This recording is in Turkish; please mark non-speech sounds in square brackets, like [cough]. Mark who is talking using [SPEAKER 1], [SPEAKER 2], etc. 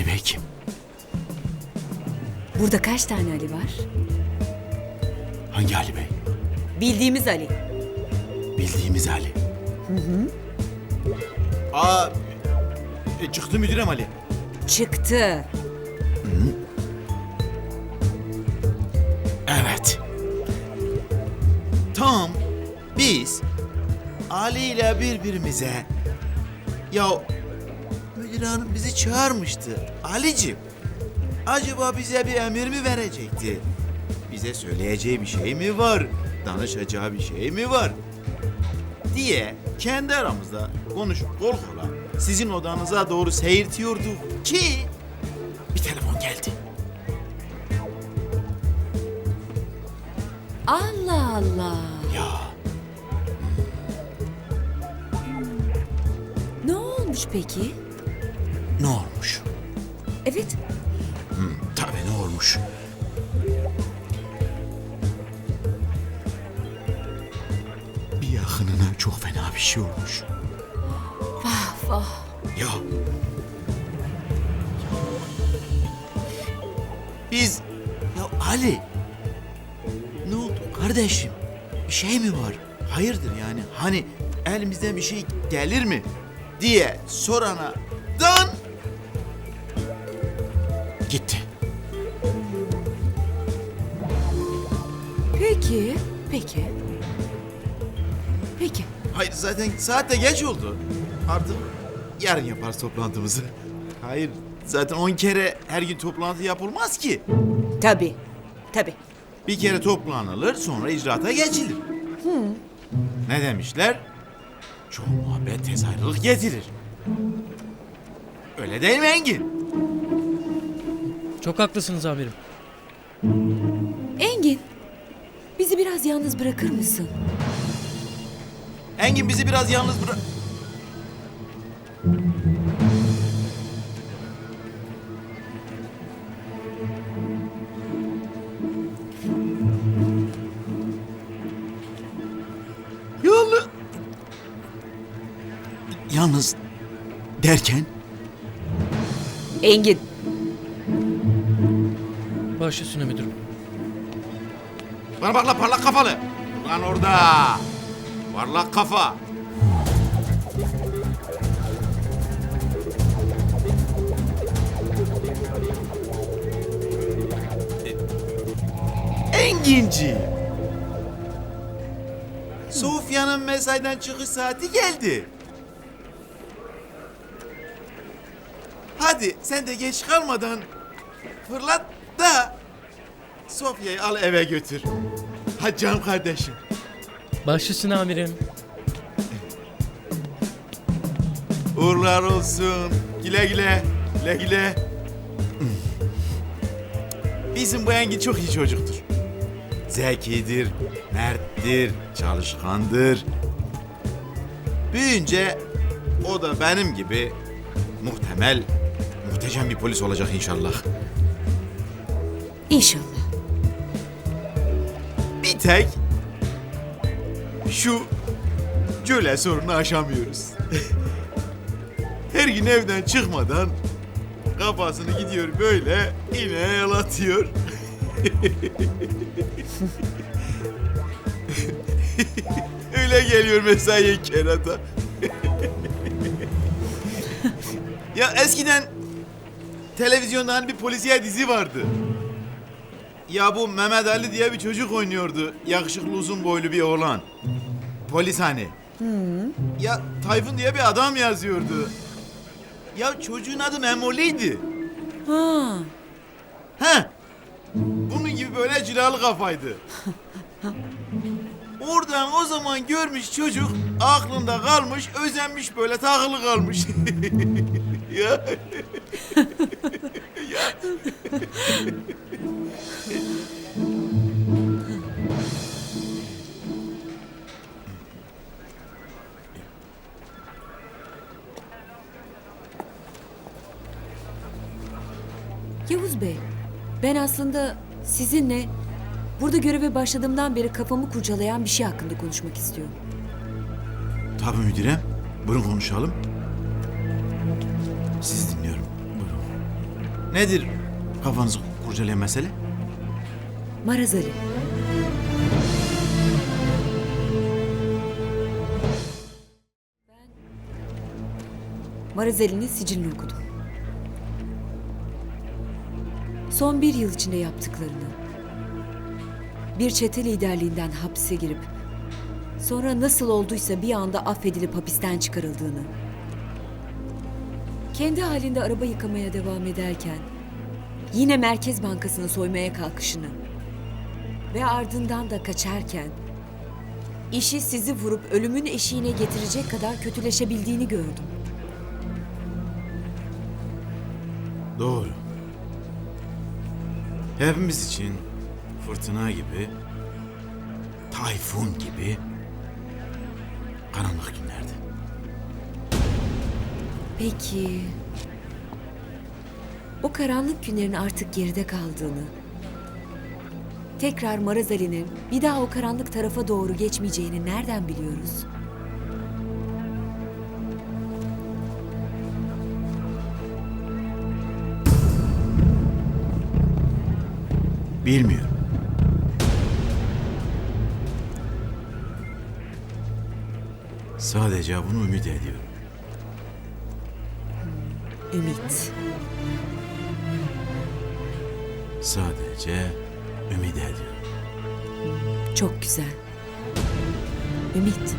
[SPEAKER 1] Ali Bey kim?
[SPEAKER 2] Burada kaç tane Ali var?
[SPEAKER 1] Hangi Ali Bey?
[SPEAKER 2] Bildiğimiz Ali.
[SPEAKER 1] Bildiğimiz Ali. Hı hı. Aa, e, çıktı müdürem Ali.
[SPEAKER 2] Çıktı.
[SPEAKER 1] Evet. Tam biz Ali ile birbirimize ya müdür hanım bizi çağırmıştı. Ali'cim acaba bize bir emir mi verecekti? Bize söyleyeceği bir şey mi var? Danışacağı bir şey mi var? Diye kendi aramızda konuşup kol kola sizin odanıza doğru seyirtiyorduk ki bir telefon geldi.
[SPEAKER 2] Allah Allah.
[SPEAKER 1] Ya
[SPEAKER 2] Ne olmuş peki?
[SPEAKER 1] Ne olmuş?
[SPEAKER 2] Evet.
[SPEAKER 1] Tabii ne olmuş? Bir yakınına çok fena bir şey olmuş.
[SPEAKER 2] Vah vah.
[SPEAKER 1] Ya. Biz... Ya Ali. Ne oldu kardeşim? Bir şey mi var? Hayırdır yani? Hani elimizden bir şey gelir mi? Diye sorana Gitti.
[SPEAKER 2] Peki. Peki. Peki.
[SPEAKER 1] Hayır zaten saat de geç oldu. Artık yarın yaparız toplantımızı. Hayır zaten on kere her gün toplantı yapılmaz ki.
[SPEAKER 2] Tabii. Tabii.
[SPEAKER 1] Bir kere toplanılır sonra icraata geçilir. Ne demişler? Çok muhabbet tez ayrılık getirir. Öyle değil mi Engin?
[SPEAKER 3] Çok haklısınız amirim.
[SPEAKER 2] Engin. Bizi biraz yalnız bırakır mısın?
[SPEAKER 1] Engin bizi biraz yalnız bırak... Yalnız... Yalnız derken
[SPEAKER 2] Engin.
[SPEAKER 3] Baş üstüne müdürüm.
[SPEAKER 1] Bana bak la parlak kafalı. Lan orada. Parlak kafa. Enginci. Sofya'nın mesaiden çıkış saati geldi. Hadi sen de geç kalmadan fırlat da Sofya'yı al eve götür. Hadi canım kardeşim.
[SPEAKER 3] Baş üstüne amirim.
[SPEAKER 1] Uğurlar olsun. Güle güle. Güle güle. Bizim bu Engin çok iyi çocuktur. Zekidir, merttir, çalışkandır. Büyüyünce o da benim gibi muhtemel, muhteşem bir polis olacak inşallah.
[SPEAKER 2] İnşallah.
[SPEAKER 1] Tek şu cöle sorunu aşamıyoruz. [laughs] Her gün evden çıkmadan kafasını gidiyor böyle ineğe yalatıyor. [laughs] Öyle geliyor mesaiye kerata. [laughs] ya eskiden televizyonda hani bir polisiye dizi vardı. Ya bu Mehmet Ali diye bir çocuk oynuyordu. Yakışıklı uzun boylu bir oğlan. Polis hani. Ya Tayfun diye bir adam yazıyordu. Ya çocuğun adı Memoli'ydi.
[SPEAKER 2] Ha.
[SPEAKER 1] He. Bunun gibi böyle cilalı kafaydı. [laughs] Oradan o zaman görmüş çocuk aklında kalmış, özenmiş böyle takılı kalmış. [laughs] ya. [laughs]
[SPEAKER 2] Yavuz Bey. Ben aslında sizinle burada göreve başladığımdan beri kafamı kurcalayan bir şey hakkında konuşmak istiyorum.
[SPEAKER 1] Tabii müdürem. Buyurun konuşalım. Sizi dinliyorum. Buyurun. Nedir kafanızı kurcalayan mesele?
[SPEAKER 2] Maraz Ali. Ben Maraz Ali'nin sicilini okudum. Son bir yıl içinde yaptıklarını, bir çete liderliğinden hapse girip, sonra nasıl olduysa bir anda affedilip hapisten çıkarıldığını, kendi halinde araba yıkamaya devam ederken, yine Merkez Bankası'nı soymaya kalkışını, ve ardından da kaçarken işi sizi vurup ölümün eşiğine getirecek kadar kötüleşebildiğini gördüm.
[SPEAKER 1] Doğru. Hepimiz için fırtına gibi, tayfun gibi karanlık günlerdi.
[SPEAKER 2] Peki o karanlık günlerin artık geride kaldığını, tekrar Maraz Ali'nin bir daha o karanlık tarafa doğru geçmeyeceğini nereden biliyoruz?
[SPEAKER 1] Bilmiyorum. Sadece bunu ümit ediyorum.
[SPEAKER 2] Ümit.
[SPEAKER 1] Sadece ümit ediyorum.
[SPEAKER 2] Çok güzel. Ümit.